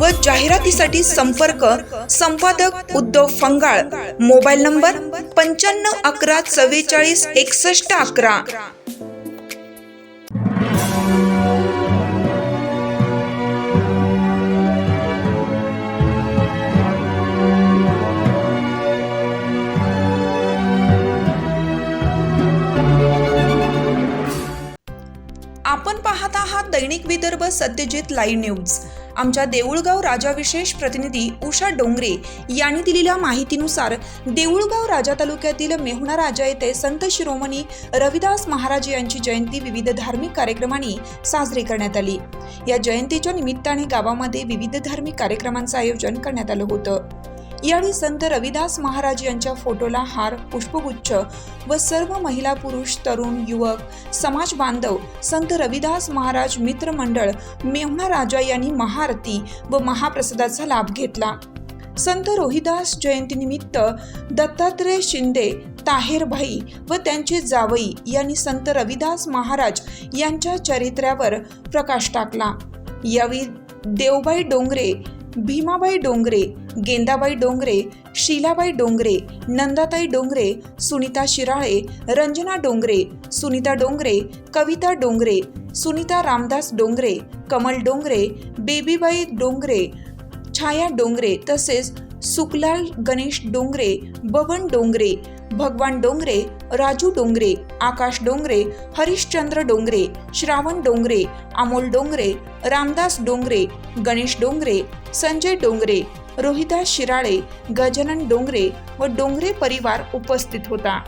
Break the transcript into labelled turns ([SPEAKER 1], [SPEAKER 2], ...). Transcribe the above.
[SPEAKER 1] व जाहिरातीसाठी संपर्क संपादक उद्धव फंगाळ. मोबाईल नंबर पंच्याण्णव अकरा चव्वेचाळीस एकसष्ट अकरा. आपण पाहत आहात दैनिक विदर्भ सत्यजित लाईव्ह न्यूज. आमच्या देऊळगाव राजा विशेष प्रतिनिधी उषा डोंगरे यांनी दिलेल्या माहितीनुसार देऊळगाव राजा तालुक्यातील मेहुणा राजा येथे संत शिरोमणी रविदास महाराज यांची जयंती विविध धार्मिक कार्यक्रमांनी साजरी करण्यात आली. या जयंतीच्या निमित्ताने गावामध्ये विविध धार्मिक कार्यक्रमांचं आयोजन करण्यात आलं होतं. यावेळी संत रविदास महाराज यांच्या फोटोला हार पुष्पगुच्छ व सर्व महिला पुरुष तरुण युवक समाज बांधव संत रविदास महाराज मित्र मंडळ मेहुणा राजा यांनी महाआरती व महाप्रसादाचा लाभ घेतला. संत रोहिदास जयंतीनिमित्त दत्तात्रय शिंदे ताहेरभाई व त्यांचे जावई यांनी संत रविदास महाराज यांच्या चरित्र्यावर प्रकाश टाकला. यावेळी देवबाई डोंगरे भीमाबाई डोंगरे गेंदाबाई डोंगरे शीलाबाई डोंगरे नंदाताई डोंगरे सुनीता शिराळे रंजना डोंगरे सुनीता डोंगरे कविता डोंगरे सुनीता रामदास डोंगरे कमल डोंगरे बेबीबाई डोंगरे छाया डोंगरे तसेच सुकलाल गणेश डोंगरे बबन डोंगरे भगवान डोंगरे राजू डोंगरे आकाश डोंगरे हरिश्चंद्र डोंगरे श्रावण डोंगरे अमोल डोंगरे रामदास डोंगरे गणेश डोंगरे संजय डोंगरे रोहिदास शिराळे गजानन डोंगरे व डोंगरे परिवार उपस्थित होता.